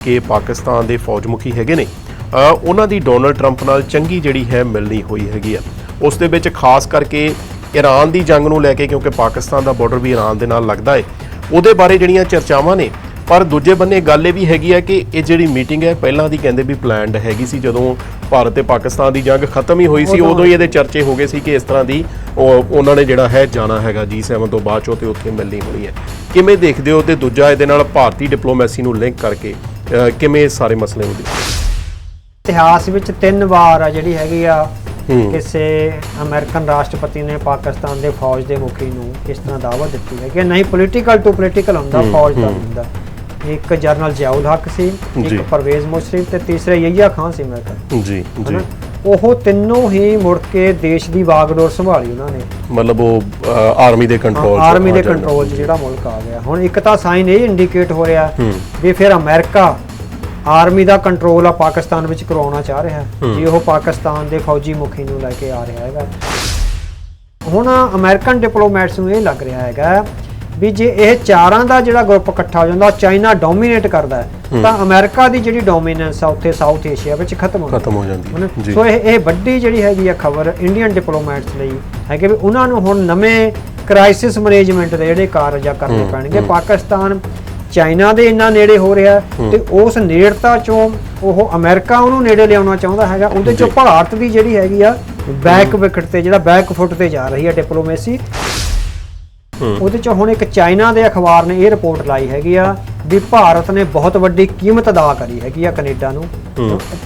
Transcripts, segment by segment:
ਕਿ ਪਾਕਿਸਤਾਨ ਦੇ ਫੌਜ ਮੁਖੀ ਹੈਗੇ ਨੇ। ਉਹਨਾਂ ਦੀ ਡੋਨਲਡ ਟਰੰਪ ਨਾਲ ਚੰਗੀ ਜਿਹੜੀ ਹੈ ਮਿਲਣੀ ਹੋਈ ਹੈਗੀ ਆ। ਉਸ ਦੇ ਵਿੱਚ ਖਾਸ ਕਰਕੇ ਈਰਾਨ ਦੀ ਜੰਗ ਨੂੰ ਲੈ ਕੇ ਕਿਉਂਕਿ ਪਾਕਿਸਤਾਨ ਦਾ ਬਾਰਡਰ ਵੀ ਈਰਾਨ ਦੇ ਨਾਲ ਲੱਗਦਾ ਹੈ ਉਹਦੇ ਬਾਰੇ ਜਿਹੜੀਆਂ ਚਰਚਾਵਾਂ ਨੇ ਪਰ ਦੂਜੇ ਬੰਨੇ ਗੱਲ ਇਹ ਵੀ ਹੈਗੀ ਹੈ ਕਿ ਇਹ ਜਿਹੜੀ ਮੀਟਿੰਗ ਹੈ ਪਹਿਲਾਂ ਦੀ ਕਹਿੰਦੇ ਵੀ ਪਲਾਨਡ ਹੈਗੀ ਸੀ ਜਦੋਂ ਭਾਰਤ ਤੇ ਪਾਕਿਸਤਾਨ ਦੀ ਜੰਗ ਖਤਮ ਹੀ ਹੋਈ ਸੀ ਉਦੋਂ ਹੀ ਇਹਦੇ ਚਰਚੇ ਹੋ ਗਏ ਸੀ ਕਿ ਇਸ ਤਰ੍ਹਾਂ ਦੀ ਉਹ- ਉਹਨਾਂ ਨੇ ਜਿਹੜਾ ਹੈ ਜਾਣਾ ਹੈਗਾ G7 ਤੋਂ ਬਾਅਦ ਚੋਂ ਤੇ ਉੱਥੇ ਮਿਲਣੀ ਹੋਣੀ ਹੈ। ਕਿਵੇਂ ਦੇਖਦੇ ਹੋ ਤੇ ਦੂਜਾ ਇਹਦੇ ਨਾਲ ਭਾਰਤੀ ਡਿਪਲੋਮੈਸੀ ਨੂੰ ਲਿੰਕ ਕਰਕੇ ਕਿਵੇਂ ਇਹ ਸਾਰੇ ਮਸਲੇ ਨੂੰ ਦੇਖਦੇ ਹੋ? ਇਤਿਹਾਸ ਵਿੱਚ ਤਿੰਨ ਵਾਰ ਆ ਜਿਹੜੀ ਹੈਗੀ ਆ। ਕਿਸੇ ਅਮਰੀਕਨ ਰਾਸ਼ਟਰਪਤੀ ਨੇ ਪਾਕਿਸਤਾਨ ਦੇ ਫੌਜ ਦੇ ਮੁਖੀ ਨੂੰ ਇਸ ਤਰ੍ਹਾਂ ਦਾਅਵਾ ਦਿੱਤੀ ਹੈ ਕਿ ਨਹੀਂ ਪੋਲੀਟੀਕਲ ਟੂ ਪੋਲੀਟੀਕਲ ਹੁੰਦਾ ਫੌਜ ਦਾ ਹੁੰਦਾ ਇੱਕ ਜਨਰਲ ਜਿਆਉਲ ਹੱਕ ਸੀ। ਇੱਕ ਪਰਵੇਜ਼ ਮੁਸ਼ਰਫ ਤੇ ਤੀਸਰੇ ਯਹੀਆ ਖਾਨ ਸੀ ਮੇਰੇ ਕੋਲ ਜੀ ਜੀ? ਉਹ ਤਿੰਨੋਂ ਹੀ ਮੁੜ ਕੇ ਦੇਸ਼ ਦੀ ਬਾਗਡੋਰ ਸੰਭਾਲੀ ਉਹਨਾਂ ਨੇ। ਮਤਲਬ ਉਹ ਆਰਮੀ ਦੇ ਕੰਟਰੋਲ ਆਰਮੀ ਦੇ ਕੰਟਰੋਲ 'ਚ ਜਿਹੜਾ ਮੁਲਕ ਆ ਗਿਆ। ਹੁਣ ਇੱਕ ਤਾਂ ਸਾਈਨ ਇਹ ਇੰਡੀਕੇਟ ਹੋ ਰਿਹਾ। ਵੀ ਫਿਰ ਅਮਰੀਕਾ ਆਰਮੀ ਦਾ ਕੰਟਰੋਲ ਆ ਪਾਕਿਸਤਾਨ ਵਿੱਚ ਕਰਵਾਉਣਾ ਚਾਹ ਰਿਹਾ। ਜੀ ਉਹ ਪਾਕਿਸਤਾਨ ਦੇ ਫੌਜੀ ਮੁਖੀ ਨੂੰ ਲੈ ਕੇ ਆ ਰਿਹਾ ਹੈਗਾ। ਹੁਣ ਅਮਰੀਕਨ ਡਿਪਲੋਮੈਟਸ ਨੂੰ ਇਹ ਲੱਗ ਰਿਹਾ ਹੈਗਾ ਵੀ ਜੇ ਇਹ ਚਾਰਾਂ ਦਾ ਜਿਹੜਾ ਗਰੁੱਪ ਇਕੱਠਾ ਹੋ ਜਾਂਦਾ ਚਾਈਨਾ ਡੋਮੀਨੇਟ ਕਰਦਾ ਤਾਂ ਅਮਰੀਕਾ ਦੀ ਜਿਹੜੀ ਡੋਮੀਨੈਂਸ ਆ ਉੱਥੇ ਸਾਊਥ ਏਸ਼ੀਆ ਵਿੱਚ ਖਤਮ ਹੋ ਜਾਂਦੀ ਖਤਮ ਹੋ ਜਾਂਦੀ ਸੋ ਇਹ ਇਹ ਵੱਡੀ ਜਿਹੜੀ ਹੈਗੀ ਆ ਖਬਰ ਇੰਡੀਅਨ ਡਿਪਲੋਮੈਟਸ ਲਈ ਹੈ ਕਿ ਵੀ ਉਹਨਾਂ ਨੂੰ ਹੁਣ ਨਵੇਂ ਕ੍ਰਾਈਸਿਸ ਮੈਨੇਜਮੈਂਟ ਦੇ ਜਿਹੜੇ ਕਾਰਜ ਆ ਕਰਨੇ ਪੈਣਗੇ। ਪਾਕਿਸਤਾਨ ਚਾਈਨਾ ਦੇ ਇੰਨਾ ਨੇੜੇ ਹੋ ਰਿਹਾ ਤੇ ਉਸ ਨੇੜਤਾ ਚੋਂ ਉਹ ਅਮਰੀਕਾ ਉਹਨੂੰ ਨੇੜੇ ਲਿਆਉਣਾ ਚਾਹੁੰਦਾ ਹੈਗਾ। ਉਹਦੇ ਚੋਂ ਭਾਰਤ ਦੀ ਜਿਹੜੀ ਹੈਗੀ ਆ ਬੈਕ ਵਿਕਟ ਤੇ ਜਿਹੜਾ ਬੈਕ ਫੁੱਟ ਤੇ ਜਾ ਰਹੀ ਹੈ ਡਿਪਲੋਮੇਸੀ। ਉਹਦੇ ਚ ਹੁਣ ਇੱਕ ਚਾਈਨਾ ਦੇ ਅਖਬਾਰ ਨੇ ਇਹ ਰਿਪੋਰਟ ਲਾਈ ਹੈਗੀ ਆ ਵੀ ਭਾਰਤ ਨੇ ਬਹੁਤ ਵੱਡੀ ਕੀਮਤ ਅਦਾ ਕਰੀ ਹੈਗੀ ਆ ਕੈਨੇਡਾ ਨੂੰ।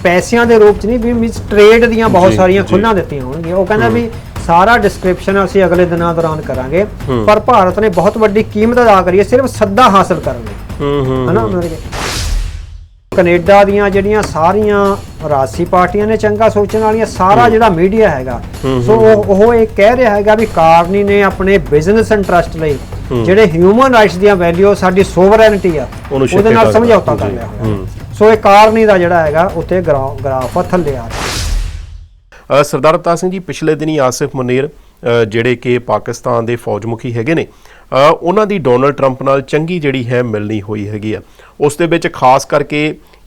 ਪੈਸਿਆਂ ਦੇ ਰੂਪ ਚ ਨਹੀਂ ਵੀ ਮਿਸ ਟ੍ਰੇਡ ਦੀਆਂ ਬਹੁਤ ਸਾਰੀਆਂ। ਖੁੱਲਾਂ ਦਿੱਤੀਆਂ ਹੋਣਗੀਆਂ। ਉਹ ਕਹਿੰਦਾ ਵੀ ਸਾਰਾ ਡਿਸਕ੍ਰਿਪਸ਼ਨ ਅਸੀਂ ਅਗਲੇ ਦਿਨਾਂ ਦੌਰਾਨ ਕਰਾਂਗੇ। ਪਰ ਭਾਰਤ ਨੇ ਬਹੁਤ ਵੱਡੀ ਕੀਮਤ ਅਦਾ ਕਰੀ ਹੈ ਸਿਰਫ ਸੱਦਾ ਹਾਸਲ ਕਰਨ ਲਈ। ਹੂੰ ਹੂੰ ਹਨਾ? ਕੈਨੇਡਾ ਦੀਆਂ ਜਿਹੜੀਆਂ ਸਾਰੀਆਂ ਰਾਜਸੀ ਪਾਰਟੀਆਂ ਨੇ ਚੰਗਾ ਸੋਚਣ ਵਾਲੀਆਂ ਸਾਰਾ ਜਿਹੜਾ ਮੀਡੀਆ ਹੈਗਾ। ਸੋ ਉਹ ਉਹ ਇਹ ਕਹਿ ਰਿਹਾ ਹੈਗਾ ਵੀ ਕਾਰਨੀ ਨੇ ਆਪਣੇ ਬਿਜ਼ਨਸ ਇੰਟਰਸਟ ਲਈ ਜਿਹੜੇ ਹਿਊਮਨ ਰਾਈਟਸ ਦੀਆਂ ਵੈਲਿਊ ਸਾਡੀ ਸੋਵਰੈਨਿਟੀ ਆ ਉਹਦੇ ਨਾਲ ਸਮਝੌਤਾ ਕਰ ਲਿਆ ਸੋ ਇਹ ਕਾਰਨੀ ਦਾ ਜਿਹੜਾ ਹੈਗਾ ਗਰਾ- ਗਰਾਫ ਥੱਲੇ ਆ ਸਰਦਾਰ ਅਵਤਾਰ ਸਿੰਘ ਜੀ ਪਿਛਲੇ ਦਿਨੀ ਆਸਿਫ ਮੁਨੀਰ ਜਿਹੜੇ ਕਿ ਪਾਕਿਸਤਾਨ ਦੇ ਫੌਜ ਮੁਖੀ ਹੈਗੇ ਨੇ ਉਹਨਾਂ ਦੀ ਡੋਨਲਡ ਟਰੰਪ ਨਾਲ ਚੰਗੀ ਜਿਹੜੀ ਹੈ ਮਿਲਣੀ ਹੋਈ ਹੈਗੀ ਆ। ਉਸ ਦੇ ਵਿੱਚ ਖਾਸ ਕਰਕੇ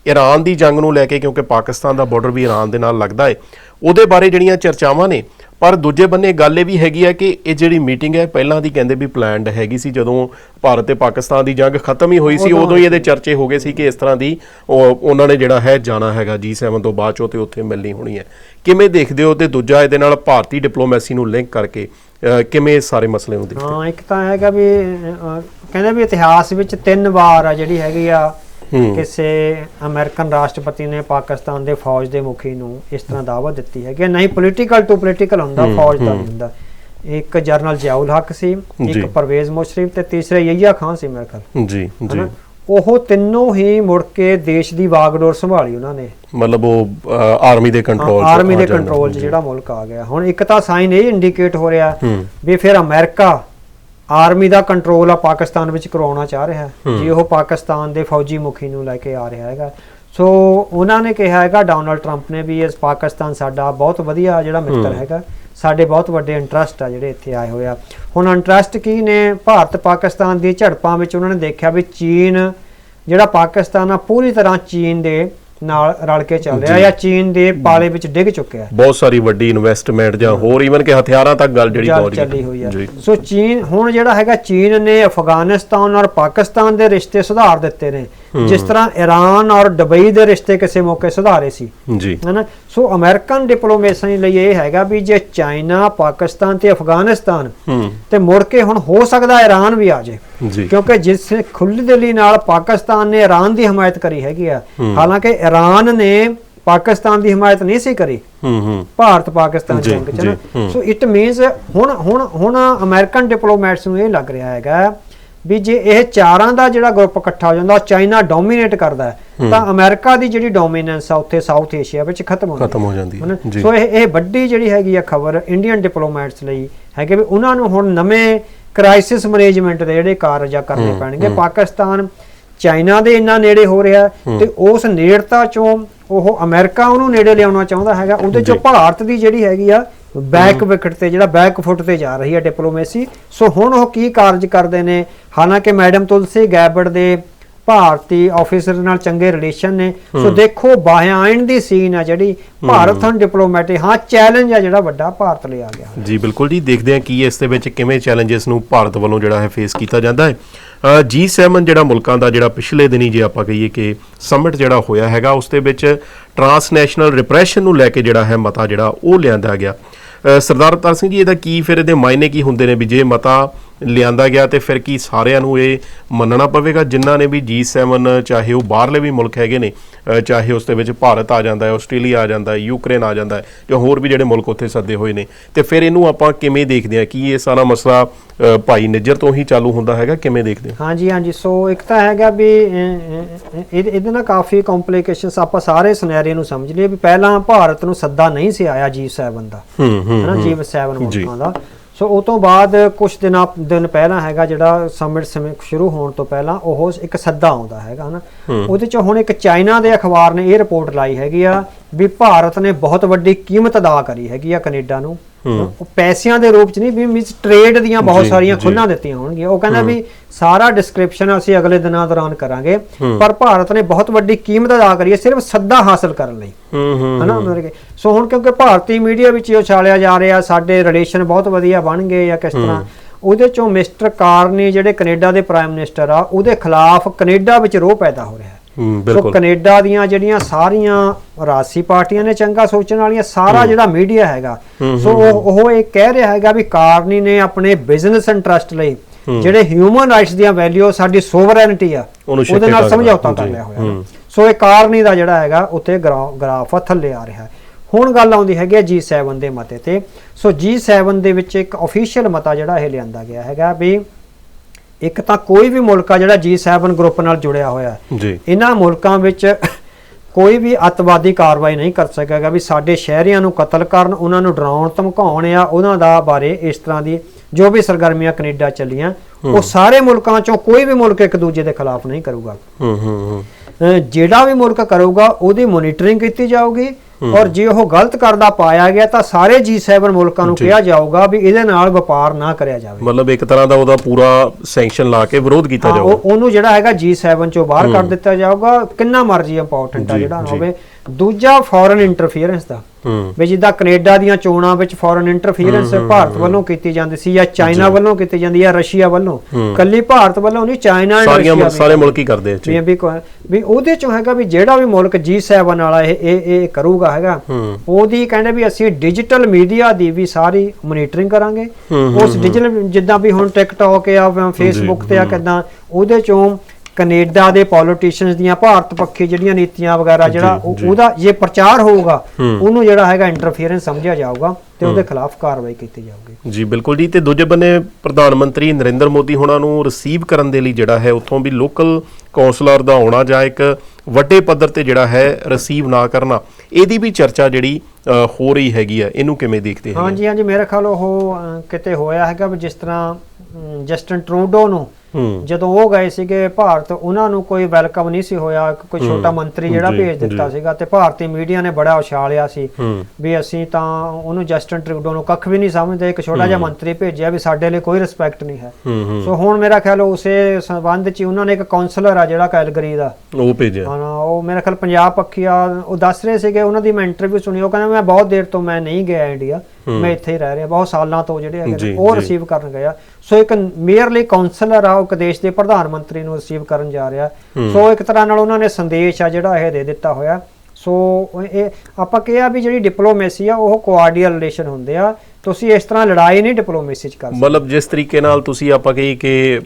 ਈਰਾਨ ਦੀ ਜੰਗ ਨੂੰ ਲੈ ਕੇ ਕਿਉਂਕਿ ਪਾਕਿਸਤਾਨ ਦਾ ਬਾਰਡਰ ਵੀ ਈਰਾਨ ਦੇ ਨਾਲ ਲੱਗਦਾ ਹੈ ਉਹਦੇ ਬਾਰੇ ਜਿਹੜੀਆਂ ਚਰਚਾਵਾਂ ਨੇ ਪਰ ਦੂਜੇ ਬੰਨੇ ਗੱਲ ਇਹ ਵੀ ਹੈਗੀ ਆ ਕਿ ਇਹ ਜਿਹੜੀ ਮੀਟਿੰਗ ਹੈ ਪਹਿਲਾਂ ਦੀ ਕਹਿੰਦੇ ਵੀ ਪਲਾਨਡ ਹੈਗੀ ਸੀ ਜਦੋਂ ਭਾਰਤ ਤੇ ਪਾਕਿਸਤਾਨ ਦੀ ਜੰਗ ਖਤਮ ਹੀ ਹੋਈ ਸੀ ਉਦੋਂ ਹੀ ਇਹਦੇ ਚਰਚੇ ਹੋ ਗਏ ਸੀ ਕਿ ਇਸ ਤਰ੍ਹਾਂ ਦੀ ਉਹ- ਉਹਨਾਂ ਨੇ ਜਿਹੜਾ ਹੈ ਜਾਣਾ ਹੈਗਾ G7 ਤੋਂ ਬਾਅਦ ਚੋਂ ਤੇ ਉੱਥੇ ਮਿਲਣੀ ਹੋਣੀ ਹੈ ਕਿਵੇਂ ਦੇਖਦੇ ਹੋ ਤੇ ਦੂਜਾ ਇਹਦੇ ਨਾਲ ਭਾਰਤੀ ਡਿਪਲੋਮੈਸੀ ਨੂੰ ਲਿੰਕ ਕਰਕੇ ਕਿਵੇਂ ਇਹ ਸਾਰੇ ਮਸਲੇ ਨੂੰ ਦੇਖਦੇ ਹੋ? ਹਾਂ ਇੱਕ ਤਾਂ ਹੈਗਾ ਵੀ ਕਹਿੰਦੇ ਵੀ ਇਤਿਹਾਸ ਵਿੱਚ ਤਿੰਨ ਵਾਰ ਆ ਜਿਹੜੀ ਹੈਗੀ ਆ ਹੂੰ। ਕਿਸੇ ਅਮਰੀਕਨ ਰਾਸ਼ਟਰਪਤੀ ਨੇ ਪਾਕਿਸਤਾਨ ਦੇ ਫੌਜ ਦੇ ਮੁਖੀ ਨੂੰ ਇਸ ਤਰ੍ਹਾਂ ਦਾਅਵਾ ਦਿੱਤੀ ਹੈ ਕਿ ਨਹੀਂ ਪੋਲੀਟੀਕਲ ਟੂ ਪੋਲੀਟੀਕਲ ਹੁੰਦਾ ਫੌਜ ਦਾ ਨਹੀਂ ਹੁੰਦਾ। ਇੱਕ ਜਨਰਲ ਜਿਆਉਲ ਹੱਕ ਸੀ। ਇੱਕ ਪਰਵੇਜ਼ ਮੁਸ਼ਰਫ ਤੇ ਤੀਸਰੇ ਯਹੀਆ ਖਾਨ ਸੀ ਮੇਰੇ ਕੋਲ ਜੀ ਜੀ? ਉਹ ਤਿੰਨੋਂ ਹੀ ਮੁੜ ਕੇ ਦੇਸ਼ ਦੀ ਬਾਗਡੋਰ ਸੰਭਾਲੀ ਉਹਨਾਂ ਨੇ। ਮਤਲਬ ਉਹ ਆਰਮੀ ਦੇ ਕੰਟਰੋਲ ਆਰਮੀ ਦੇ ਕੰਟਰੋਲ 'ਚ ਜਿਹੜਾ ਮੁਲਕ ਆ ਗਿਆ। ਹੁਣ ਇੱਕ ਤਾਂ ਸਾਈਨ ਇਹ ਇੰਡੀਕੇਟ ਹੋ ਰਿਹਾ। ਵੀ ਫਿਰ ਅਮਰੀਕਾ ਆਰਮੀ ਦਾ ਕੰਟਰੋਲ ਆ ਪਾਕਿਸਤਾਨ ਵਿੱਚ ਕਰਵਾਉਣਾ ਚਾਹ ਰਿਹਾ ਹੈ। ਜੀ ਉਹ ਪਾਕਿਸਤਾਨ ਦੇ ਫੌਜੀ ਮੁਖੀ ਨੂੰ ਲੈ ਕੇ ਆ ਰਿਹਾ ਹੈਗਾ। ਸੋ ਉਹਨਾਂ ਨੇ ਕਿਹਾ ਹੈਗਾ ਡੋਨਲਡ ਟਰੰਪ ਨੇ ਵੀ ਇਸ ਪਾਕਿਸਤਾਨ ਸਾਡਾ ਬਹੁਤ ਵਧੀਆ ਜਿਹੜਾ ਮਿੱਤਰ ਹੈਗਾ ਸਾਡੇ ਬਹੁਤ ਵੱਡੇ ਇੰਟਰਸਟ ਆ ਜਿਹੜੇ ਇੱਥੇ ਆਏ ਹੋਏ ਆ। ਹੁਣ ਇੰਟਰਸਟ ਕੀ ਨੇ? ਭਾਰਤ ਪਾਕਿਸਤਾਨ ਦੀ ਝੜਪਾਂ ਵਿੱਚ ਉਹਨਾਂ ਨੇ ਦੇਖਿਆ ਵੀ ਚੀਨ ਜਿਹੜਾ ਪਾਕਿਸਤਾਨ ਆ ਪੂਰੀ ਤਰ੍ਹਾਂ ਚੀਨ ਦੇ ਨਾਲ ਰਲ ਕੇ ਚੱਲ ਰਿਹਾ ਜਾਂ। ਚੀਨ ਦੇ ਪਾਲੇ ਵਿੱਚ ਡਿੱਗ ਚੁੱਕਿਆ ਬਹੁਤ ਸਾਰੀ ਵੱਡੀ ਇਨਵੈਸਟਮੈਂਟ ਜਾਂ ਹੋਰ ਈਵਨ ਕਿ ਹਥਿਆਰਾਂ ਤੱਕ ਗੱਲ ਜਿਹੜੀ ਪਹੁੰਚ ਜੀ। ਸੋ ਚੀਨ ਹੁਣ ਜਿਹੜਾ ਹੈਗਾ ਚੀਨ ਨੇ ਅਫਗਾਨਿਸਤਾਨ ਔਰ ਪਾਕਿਸਤਾਨ ਦੇ ਰਿਸ਼ਤੇ ਸੁਧਾਰ ਦਿੱਤੇ ਨੇ। ਜਿਸ ਤਰ੍ਹਾਂ ਈਰਾਨ ਔਰ ਦੁਬਈ ਦੇ ਰਿਸ਼ਤੇ ਕਿਸੇ ਮੌਕੇ ਸੁਧਾਰੇ ਸੀ। ਜੀ। ਹੈਨਾ ਸੋ ਅਮਰੀਕਨ ਡਿਪਲੋਮੇਸੀ ਲਈ ਇਹ ਹੈਗਾ ਵੀ ਜੇ ਚਾਈਨਾ ਪਾਕਿਸਤਾਨ ਤੇ ਅਫਗਾਨਿਸਤਾਨ ਤੇ ਮੁੜ ਕੇ ਹੁਣ ਹੋ ਸਕਦਾ ਈਰਾਨ ਵੀ ਆ ਜਾਏ ਜੀ। ਕਿਉਂਕਿ ਜਿਸ ਖੁੱਲ੍ਹ ਦਿਲੀ ਨਾਲ ਪਾਕਿਸਤਾਨ ਨੇ ਈਰਾਨ ਦੀ ਹਮਾਇਤ ਕਰੀ ਹੈਗੀ ਆ। ਹਾਲਾਂਕਿ ਈਰਾਨ ਨੇ ਪਾਕਿਸਤਾਨ ਦੀ ਹਮਾਇਤ ਨਹੀਂ ਸੀ ਕਰੀ। ਹੂੰ ਹੂੰ। ਭਾਰਤ ਪਾਕਿਸਤਾਨ ਜੰਗ ਚ ਨਾ। ਸੋ ਇਟ ਮੀਨਸ ਹੁਣ ਹੁਣ ਹੁਣ ਅਮਰੀਕਨ ਡਿਪਲੋਮੈਟਸ ਨੂੰ ਇਹ ਲੱਗ ਰਿਹਾ ਹੈਗਾ ਵੀ ਜੇ ਇਹ ਚਾਰਾਂ ਦਾ ਜਿਹੜਾ ਗਰੁੱਪ ਇਕੱਠਾ ਹੋ ਜਾਂਦਾ ਚਾਈਨਾ ਡੋਮੀਨੇਟ ਕਰਦਾ ਤਾਂ ਅਮਰੀਕਾ ਦੀ ਜਿਹੜੀ ਡੋਮੀਨੈਂਸ ਆ ਉੱਥੇ ਸਾਊਥ ਏਸ਼ੀਆ ਵਿੱਚ ਖਤਮ ਹੋ। ਜਾਂਦੀ ਖਤਮ ਹੋ ਜਾਂਦੀ ਸੋ ਇਹ ਇਹ ਵੱਡੀ ਜਿਹੜੀ ਹੈਗੀ ਆ ਖਬਰ ਇੰਡੀਅਨ ਡਿਪਲੋਮੈਟਸ ਲਈ ਹੈ ਕਿ ਵੀ ਉਹਨਾਂ ਨੂੰ ਹੁਣ ਨਵੇਂ ਕ੍ਰਾਈਸਿਸ ਮੈਨੇਜਮੈਂਟ ਦੇ ਜਿਹੜੇ ਕਾਰਜ ਆ ਕਰਨੇ ਪੈਣਗੇ। ਪਾਕਿਸਤਾਨ ਚਾਈਨਾ ਦੇ ਇੰਨਾ ਨੇੜੇ ਹੋ ਰਿਹਾ ਤੇ ਉਸ ਨੇੜਤਾ ਚੋਂ ਉਹ ਅਮਰੀਕਾ ਉਹਨੂੰ ਨੇੜੇ ਲਿਆਉਣਾ ਚਾਹੁੰਦਾ ਹੈਗਾ। ਉਹਦੇ ਚੋਂ ਭਾਰਤ ਦੀ ਜਿਹੜੀ ਹੈਗੀ ਆ ਬੈਕ ਵਿਕਟ ਤੇ ਜਿਹੜਾ ਬੈਕ ਫੁੱਟ ਤੇ ਜਾ ਰਹੀ ਹੈ ਡਿਪਲੋਮੇਸੀ ਸੋ ਹੁਣ ਉਹ ਕੀ ਕਾਰਜ ਕਰਦੇ ਨੇ? ਹਾਲਾਂਕਿ ਮੈਡਮ ਤੁਲਸੀ ਗੈਬਰਡ ਦੇ ਭਾਰਤੀ ਆਫੀਸਰ ਨਾਲ ਚੰਗੇ ਰਿਲੇਸ਼ਨ ਨੇ। ਸੋ ਦੇਖੋ ਬਾਇਆਨ ਦੀ ਸੀਨ ਆ ਜਿਹੜੀ। ਭਾਰਤ ਹੁਣ ਡਿਪਲੋਮੈਟਿਕ ਹਾਂ ਚੈਲੰਜ ਆ ਜਿਹੜਾ ਵੱਡਾ ਭਾਰਤ ਲਈ ਆ ਗਿਆ। ਜੀ ਬਿਲਕੁਲ ਜੀ। ਦੇਖਦੇ ਹਾਂ ਕੀ ਇਸ ਦੇ ਵਿੱਚ ਕਿਵੇਂ ਚੈਲੰਜਸ ਨੂੰ ਭਾਰਤ ਵੱਲੋਂ ਜਿਹੜਾ ਹੈ ਫੇਸ ਕੀਤਾ ਜਾਂਦਾ ਹੈ। G7 ਜਿਹੜਾ ਮੁਲਕਾਂ ਦਾ ਜਿਹੜਾ ਪਿਛਲੇ ਦਿਨੀ ਜੇ ਆਪਾਂ ਕਹੀਏ ਕਿ ਸਮਿਟ ਜਿਹੜਾ ਹੋਇਆ ਹੈਗਾ, ਉਸ ਦੇ ਵਿੱਚ ਟਰਾਂਸਨੈਸ਼ਨਲ ਰਿਪਰੈਸ਼ਨ ਨੂੰ ਲੈ ਕੇ ਜਿਹੜਾ ਹੈ ਮਤਾ ਜਿਹੜਾ ਉਹ ਲਿਆਂਦਾ ਗਿਆ। ਸਰਦਾਰ ਅਵਤਾਰ ਸਿੰਘ ਜੀ, ਇਹਦਾ ਕੀ ਫਿਰ ਇਹਦੇ ਮਾਇਨੇ ਕੀ ਹੁੰਦੇ ਨੇ ਵੀ ਜੇ ਮਤਾ ਲਿਆਂਦਾ ਗਿਆ ਤੇ ਫਿਰ ਕੀ ਸਾਰਿਆਂ ਨੂੰ ਇਹ ਮੰਨਣਾ ਪਵੇਗਾ? ਜਿਨ੍ਹਾਂ ਨੇ ਵੀ G7 ਚਾਹੇ ਉਹ ਬਾਹਰਲੇ ਵੀ ਮੁਲਕ ਹੈਗੇ ਨੇ ਚਾਹੇ ਉਸ ਦੇ ਵਿੱਚ ਭਾਰਤ ਆ ਜਾਂਦਾ ਹੈ ਆਸਟ੍ਰੇਲੀਆ ਆ ਜਾਂਦਾ ਹੈ ਯੂਕਰੇਨ ਆ ਜਾਂਦਾ ਹੈ ਜਾਂ ਹੋਰ ਵੀ ਜਿਹੜੇ ਮੁਲਕ ਉੱਥੇ ਸੱਦੇ ਹੋਏ ਨੇ। ਤੇ ਫਿਰ ਇਹਨੂੰ ਆਪਾਂ ਕਿਵੇਂ ਦੇਖਦੇ ਹਾਂ? ਕੀ ਇਹ ਸਾਰਾ ਮਸਲਾ ਭਾਈ ਨਿੱਜਰ ਤੋਂ ਹੀ ਚਾਲੂ ਹੁੰਦਾ ਹੈਗਾ? ਕਿਵੇਂ ਦੇਖਦੇ ਹਾਂ? ਹਾਂਜੀ ਹਾਂਜੀ। ਸੋ ਇੱਕ ਤਾਂ ਹੈਗਾ ਵੀ ਇਹਦੇ ਨਾਲ ਕਾਫੀ ਕੰਪਲਿਕੇਸ਼ਨਸ ਆਪਾਂ ਸਾਰੇ ਸਿਨੈਰੀਓ ਨੂੰ ਸਮਝ ਲਈਏ ਵੀ ਪਹਿਲਾਂ ਭਾਰਤ ਨੂੰ ਸੱਦਾ ਨਹੀਂ ਸੀ ਆਇਆ G7 ਦਾ। ਹਨਾ G7 ਜੀ। ਮੁਲਕਾਂ ਦਾ। ਸੋ ਉਹ ਤੋਂ ਬਾਅਦ ਕੁਝ ਦਿਨਾਂ ਦਿਨ ਪਹਿਲਾਂ ਹੈਗਾ ਜਿਹੜਾ ਸਮਿਟ ਸ਼ੁਰੂ ਹੋਣ ਤੋਂ ਪਹਿਲਾਂ ਉਹ ਇੱਕ ਸੱਦਾ ਆਉਂਦਾ ਹੈਗਾ ਹਨਾ। ਉਹਦੇ ਚ ਹੁਣ ਇੱਕ ਚਾਈਨਾ ਦੇ ਅਖਬਾਰ ਨੇ ਇਹ ਰਿਪੋਰਟ ਲਾਈ ਹੈਗੀ ਆ ਵੀ ਭਾਰਤ ਨੇ ਬਹੁਤ ਵੱਡੀ ਕੀਮਤ ਅਦਾ ਕਰੀ ਹੈਗੀ ਆ ਕੈਨੇਡਾ ਨੂੰ। ਉਹ ਪੈਸਿਆਂ ਦੇ ਰੂਪ ਚ ਨਹੀਂ ਵੀ ਮੀਨਸ ਟ੍ਰੇਡ ਦੀਆਂ ਬਹੁਤ ਸਾਰੀਆਂ। ਖੁੱਲਾਂ ਦਿੱਤੀਆਂ ਹੋਣਗੀਆਂ। ਉਹ ਕਹਿੰਦਾ ਵੀ ਸਾਰਾ ਡਿਸਕ੍ਰਿਪਸ਼ਨ ਅਸੀਂ ਅਗਲੇ ਦਿਨਾਂ ਦੌਰਾਨ ਕਰਾਂਗੇ। ਪਰ ਭਾਰਤ ਨੇ ਬਹੁਤ ਵੱਡੀ ਕੀਮਤ ਅਦਾ ਕਰੀ ਹੈ ਸਿਰਫ ਸੱਦਾ ਹਾਸਲ ਕਰਨ ਲਈ। ਹਨਾ ਮਤਲਬ ਕਿ ਸੋ ਹੁਣ ਕਿਉਂਕਿ ਭਾਰਤੀ ਮੀਡੀਆ ਵਿੱਚ ਇਹ ਉਛਾਲਿਆ ਜਾ ਰਿਹਾ ਸਾਡੇ ਰਿਲੇਸ਼ਨ ਬਹੁਤ ਵਧੀਆ ਬਣ ਗਏ ਜਾਂ ਕਿਸ ਤਰ੍ਹਾਂ। ਉਹਦੇ ਚੋਂ ਮਿਸਟਰ ਕਾਰਨੀ ਜਿਹੜੇ ਕੈਨੇਡਾ ਦੇ ਪ੍ਰਾਈਮ ਮਿਨਿਸਟਰ ਆ ਉਹਦੇ ਖਿਲਾਫ ਕੈਨੇਡਾ ਵਿੱਚ ਰੋਹ ਪੈਦਾ ਹੋ ਰਿਹਾ ਹੈ। ਸੋ ਕੈਨੇਡਾ ਦੀਆਂ ਜਿਹੜੀਆਂ ਸਾਰੀਆਂ ਰਾਸੀ ਪਾਰਟੀਆਂ ਨੇ ਚੰਗਾ ਸੋਚਣ ਵਾਲੀਆਂ ਸਾਰਾ ਜਿਹੜਾ ਮੀਡੀਆ ਹੈਗਾ। ਸੋ ਉਹ ਉਹ ਇਹ ਕਹਿ ਰਿਹਾ ਹੈਗਾ ਵੀ ਕਾਰਨੀ ਨੇ ਆਪਣੇ ਬਿਜ਼ਨਸ ਇੰਟਰਸਟ ਲਈ ਜਿਹੜੇ ਹਿਊਮਨ ਰਾਈਟਸ ਦੀਆਂ ਵੈਲਿਊ ਸਾਡੀ ਸੋਵਰੈਨਿਟੀ ਆ ਉਹਦੇ ਨਾਲ। ਸਮਝੌਤਾ ਕਰ ਲਿਆ ਹੋਇਆ। ਸੋ ਇਹ ਕਾਰਨੀ ਦਾ ਜਿਹੜਾ ਹੈਗਾ ਉੱਤੇ ਗਰਾ- ਗ੍ਰਾਫ ਥੱਲੇ ਆ ਰਿਹਾ। ਹੈ ਹੁਣ ਗੱਲ ਆਉਂਦੀ ਹੈਗੀ ਹੈ G7 ਦੇ ਮਤੇ ਤੇ। ਸੋ G7 ਦੇ ਵਿੱਚ ਇੱਕ ਅਫੀਸ਼ੀਅਲ ਮਤਾ ਜਿਹੜਾ ਇਹ ਲਿਆਂਦਾ ਗਿਆ ਹੈਗਾ ਵੀ ਇੱਕ ਤਾਂ ਕੋਈ ਵੀ ਮੁਲਕ ਆ ਜਿਹੜਾ G7 ਗਰੁੱਪ ਨਾਲ ਜੁੜਿਆ ਹੋਇਆ ਹੈ। ਜੀ। ਇਹਨਾਂ ਮੁਲਕਾਂ ਵਿੱਚ ਕੋਈ ਵੀ ਅੱਤਵਾਦੀ ਕਾਰਵਾਈ ਨਹੀਂ ਕਰ ਸਕੇਗਾ ਵੀ ਸਾਡੇ ਸ਼ਹਿਰੀਆਂ ਨੂੰ ਕਤਲ ਕਰਨ ਉਹਨਾਂ ਨੂੰ ਡਰਾਉਣ ਧਮਕਾਉਣ ਆ ਉਹਨਾਂ ਦਾ ਬਾਰੇ ਇਸ ਤਰ੍ਹਾਂ ਦੀ ਜੋ ਵੀ ਸਰਗਰਮੀਆਂ ਕੈਨੇਡਾ ਚੱਲੀਆਂ ਉਹ ਸਾਰੇ ਮੁਲਕਾਂ ਚੋਂ ਕੋਈ ਵੀ ਮੁਲਕ ਇੱਕ ਦੂਜੇ ਦੇ ਖਿਲਾਫ ਨਹੀਂ ਕਰੂਗਾ। ਜਿਹੜਾ ਵੀ ਮੁਲਕ ਕਰੂਗਾ ਉਹਦੀ ਮੋਨੀਟਰਿੰਗ ਕੀਤੀ ਜਾਊਗੀ ਔਰ ਜੇ ਉਹ ਗਲਤ ਕਰਦਾ ਪਾਇਆ ਗਿਆ ਤਾਂ ਸਾਰੇ G7 ਮੁਲਕਾਂ ਨੂੰ ਜੀ। ਕਿਹਾ ਜਾਊਗਾ ਵੀ ਇਹਦੇ ਨਾਲ ਵਪਾਰ ਨਾ ਕਰਿਆ ਜਾਵੇ। ਮਤਲਬ ਇੱਕ ਤਰ੍ਹਾਂ ਦਾ ਉਹਦਾ ਪੂਰਾ ਸੈਂਕਸ਼ਨ ਲਾ ਕੇ ਵਿਰੋਧ ਕੀਤਾ ਜਾਊਗਾ ਉਹ- ਉਹਨੂੰ ਜਿਹੜਾ ਹੈਗਾ G7 ਚੋਂ ਬਾਹਰ ਕੱਢ ਦਿੱਤਾ ਜਾਊਗਾ ਕਿੰਨਾ ਮਰਜ਼ੀ ਇੰਪੋਰਟੈਂਟ ਆ ਜੀ, ਜਿਹੜਾ ਜੀ। ਹੋਵੇ। ਦੂਜਾ ਫੋਰਨ ਇੰਟਰਫੀਅਰੈਂਸ ਦਾ। ਵੀ ਜਿੱਦਾਂ ਕੈਨੇਡਾ ਦੀਆਂ ਚੋਣਾਂ ਵਿੱਚ ਫੋਰਨ ਇੰਟਰਫੀਅਰੈਂਸ ਭਾਰਤ ਵੱਲੋਂ ਕੀਤੀ ਜਾਂਦੀ ਸੀ ਜਾਂ ਚਾਈਨਾ ਵੱਲੋਂ ਕੀਤੀ ਜਾਂਦੀ ਹੈ ਰਸ਼ੀਆ ਵੱਲੋਂ। ਕੱਲੀ ਭਾਰਤ ਵੱਲੋਂ ਨਹੀਂ ਚਾਈਨਾ ਸਾਰੀਆਂ ਰਸ਼ੀਆ ਸਾਰੇ ਮੁਲਕ ਹੀ ਕਰਦੇ ਆ ਜੀ। ਵੀ ਵੀ ਉਹਦੇ ਚੋਂ ਹੈਗਾ ਵੀ ਜਿਹੜਾ ਵੀ ਮੁਲਕ G7 ਵਾਲਾ ਇਹ ਇਹ ਇਹ ਕਰੂਗਾ ਹੈਗਾ ਉਹਦੀ ਕਹਿੰਦੇ ਵੀ ਅਸੀਂ ਡਿਜੀਟਲ ਮੀਡੀਆ ਦੀ ਵੀ ਸਾਰੀ ਮੋਨੀਟਰਿੰਗ ਕਰਾਂਗੇ। ਉਸ ਡਿਜੀਟਲ ਜਿੱਦਾਂ ਵੀ ਹੁਣ ਟਿਕਟੌਕ ਆ ਫੇਸਬੁੱਕ ਤੇ ਆ ਕਿਦਾਂ ਉਹਦੇ ਚੋਂ ਕੈਨੇਡਾ ਦੇ ਪੋਲੀਟੀਸ਼ੀਅਨਸ ਦੀਆਂ ਭਾਰਤ ਪੱਖੀ ਜਿਹੜੀਆਂ ਨੀਤੀਆਂ ਵਗੈਰਾ ਜਿਹੜਾ ਉਹ- ਉਹਦਾ ਜੇ ਪ੍ਰਚਾਰ ਹੋਊਗਾ ਉਹਨੂੰ ਜਿਹੜਾ ਹੈਗਾ ਇੰਟਰਫੀਅਰੈਂਸ ਸਮਝਿਆ ਜਾਊਗਾ ਤੇ ਉਹਦੇ ਖਿਲਾਫ ਕਾਰਵਾਈ ਕੀਤੀ ਜਾਊਗੀ। ਜੀ ਬਿਲਕੁਲ ਜੀ। ਤੇ ਦੂਜੇ ਬੰਨੇ ਪ੍ਰਧਾਨ ਮੰਤਰੀ ਨਰਿੰਦਰ ਮੋਦੀ ਹੁਣਾਂ ਨੂੰ ਰਿਸੀਵ ਕਰਨ ਦੇ ਲਈ ਜਿਹੜਾ ਹੈ ਉੱਥੋਂ ਵੀ ਲੋਕਲ ਕਾਉਂਸਲਰ ਦਾ ਆਉਣਾ ਜਾਂ ਇੱਕ ਵੱਡੇ ਪੱਧਰ ਤੇ ਜਿਹੜਾ ਹੈ ਰਿਸੀਵ ਨਾ ਕਰਨਾ ਇਹਦੀ ਵੀ ਚਰਚਾ ਜਿਹੜੀ ਹੋ ਰਹੀ ਹੈਗੀ ਆ। ਇਹਨੂੰ ਕਿਵੇਂ ਦੇਖਦੇ ਹੈਗੇ? ਹਾਂਜੀ ਹਾਂਜੀ ਮੇਰੇ ਖਿਆਲ ਉਹ ਕਿਤੇ ਹੋਇਆ ਹੈਗਾ ਵੀ ਜਿਸ ਤਰ੍ਹਾਂ ਜਸਟਨ ਟਰੂਡੋ ਨੂੰ ਹੂੰ ਜਦੋਂ ਉਹ ਗਏ ਸੀਗੇ ਭਾਰਤ ਉਹਨਾਂ ਨੂੰ ਕੋਈ ਵੈਲਕਮ ਨਹੀਂ ਸੀ ਹੋਇਆ। ਕੋਈ ਛੋਟਾ ਮੰਤਰੀ ਜਿਹੜਾ ਭੇਜ ਦਿੱਤਾ ਸੀਗਾ ਤੇ ਭਾਰਤੀ ਮੀਡੀਆ ਨੇ ਬੜਾ ਉਛਾਲਿਆ ਸੀ ਵੀ ਅਸੀਂ ਤਾਂ ਉਹਨੂੰ ਜਸਟਨ ਟਰੂਡੋ ਨੂੰ ਕੱਖ ਵੀ ਨਹੀਂ ਸਮਝਦੇ ਇੱਕ ਛੋਟਾ ਜਿਹਾ ਮੰਤਰੀ ਭੇਜਿਆ ਵੀ ਸਾਡੇ ਲਈ ਕੋਈ ਰਿਸਪੈਕਟ ਨਹੀਂ ਹੈ। ਸੋ ਹੁਣ ਮੇਰਾ ਖਿਆਲ ਉਸੇ ਸੰਬੰਧ 'ਚ ਉਹਨਾਂ ਨੇ ਇੱਕ ਕਾਉਂਸਲਰ ਆ ਜਿਹੜਾ ਕੈਲਗਰੀ ਦਾ। ਉਹ ਭੇਜਿਆ। ਹਾਂ ਉਹ ਮੇਰਾ ਖਿਆਲ ਪੰਜਾਬ ਪੱਖੀ ਆ ਉਹ ਦੱਸ ਰਹੇ ਸੀਗੇ ਉਹਨਾਂ ਦੀ ਮੈਂ ਇੰਟਰਵਿਊ ਸੁਣੀ ਉਹ ਕਹਿੰਦਾ ਮੈਂ ਬਹੁਤ ਦੇਰ ਤੋਂ ਮੈਂ ਨਹੀਂ ਗਿਆ ਇੰਡੀਆ। ਮੈਂ ਇੱਥੇ ਹੀ ਰਹਿ ਰਿਹਾ ਬਹੁਤ ਸਾਲਾਂ ਤੋਂ ਜਿਹੜੇ ਹੈਗੇ ਉਹ। ਰਿਸੀਵ ਕਰਨ ਗਿਆ ਸੋ ਇੱਕ ਮੇਅਰਲੀ ਕਾਉਂਸਲਰ ਆ ਉਹ ਦੇਸ਼ ਦੇ ਪ੍ਰਧਾਨ ਮੰਤਰੀ ਨੂੰ ਰਿਸੀਵ ਕਰਨ ਜਾ ਰਿਹਾ। ਸੋ ਇੱਕ ਤਰ੍ਹਾਂ ਨਾਲ ਉਹਨਾਂ ਨੇ ਸੰਦੇਸ਼ ਆ ਜਿਹੜਾ ਇਹ ਦੇ ਦਿੱਤਾ ਹੋਇਆ। ਸੋ ਇਹ ਆਪਾਂ ਕਿਹਾ ਵੀ ਜਿਹੜੀ ਡਿਪਲੋਮੇਸੀ ਆ ਉਹ ਕੋਆਰਡੀਅਲ ਰਿਲੇਸ਼ਨ ਹੁੰਦੇ ਆ। ਤੁਸੀਂ ਇਸ ਤਰ੍ਹਾਂ ਲੜਾਈ ਨਹੀਂ ਡਿਪਲੋਮੇਸੀ 'ਚ ਕਰ ਸਕਦੇ। ਮਤਲਬ ਜਿਸ ਤਰੀਕੇ ਨਾਲ ਤੁਸੀਂ ਆਪਾਂ ਕਹੀ ਕਿ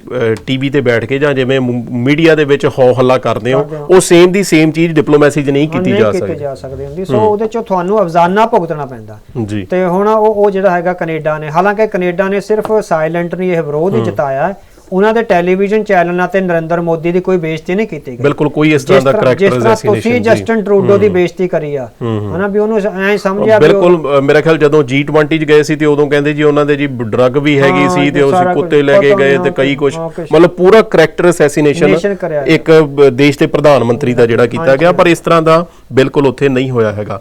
ਟੀਵੀ ਤੇ ਬੈਠ ਕੇ ਜਾਂ ਜਿਵੇਂ ਮੀਡੀਆ ਦੇ ਵਿੱਚ ਹੋ ਹੱਲਾ ਕਰਦੇ ਹੋ। ਉਹ ਸੇਮ ਦੀ ਸੇਮ ਚੀਜ਼ ਡਿਪਲੋਮੈਸੀ 'ਚ ਨਹੀਂ ਕੀਤੀ ਨਹੀਂ ਜਾ ਕੀਤੇ ਸਕਦੀ। ਜਾ ਸਕਦੇ ਹੁੰਦੀ। ਸੋ ਉਹਦੇ 'ਚ ਤੁਹਾਨੂੰ ਅਫਜ਼ਾਨਾ ਭੁਗਤਣਾ ਪੈਂਦਾ। ਤੇ ਹੁਣ ਉਹ ਉਹ ਜਿਹੜਾ ਹੈਗਾ ਕੈਨੇਡਾ ਨੇ ਹਾਲਾਂਕਿ ਕੈਨੇਡਾ ਨੇ ਸਿਰਫ ਸਾਇਲੈਂਟ ਨਹੀਂ ਇਹ ਵਿਰੋਧ ਹੀ। ਜਤਾਇਆ ਹੈ। ਉਹਨਾਂ ਦੇ ਟੈਲੀਵਿਜ਼ਨ ਚੈਨਲਾਂ ਤੇ ਨਰਿੰਦਰ ਮੋਦੀ ਦੀ ਕੋਈ ਬੇਇੱਜ਼ਤੀ ਨਹੀਂ ਕੀਤੀ ਗਈ। ਬਿਲਕੁਲ ਕੋਈ ਇਸ ਤਰ੍ਹਾਂ ਦਾ ਕਰੈਕਟਰ ਤਰ੍ਹਾਂ ਤੁਸੀਂ ਅਸੈਸੀਨੇਸ਼ਨ ਜਸਟਨ ਟਰੂਡੋ ਦੀ ਬੇਇੱਜ਼ਤੀ ਕਰੀ ਆ ਹਨਾ ਵੀ ਉਹਨੂੰ ਐਂ ਸਮਝਿਆ ਵੀ ਬਿਲਕੁਲ ਮੇਰਾ ਖਿਆਲ ਜਦੋਂ G20 ਚ ਗਏ ਸੀ ਤੇ ਉਦੋਂ ਕਹਿੰਦੇ ਜੀ ਉਹਨਾਂ ਦੇ ਜੀ ਡਰੱਗ ਵੀ ਹੈਗੀ ਸੀ ਤੇ ਸਾਰਾ ਕੁੱਤੇ ਲੈ ਕੇ ਗਏ ਤੇ ਕਈ ਕੁਝ। ਮਤਲਬ ਪੂਰਾ ਕਰੈਕਟਰ ਅਸੈਸੀਨੇਸ਼ਨ ਇੱਕ ਦੇਸ਼ ਦੇ ਪ੍ਰਧਾਨ ਮੰਤਰੀ ਦਾ ਜਿਹੜਾ ਕੀਤਾ ਗਿਆ ਪਰ ਇਸ ਤਰ੍ਹਾਂ ਦਾ ਬਿਲਕੁਲ ਉੱਥੇ ਨਹੀਂ ਹੋਇਆ ਹੈਗਾ।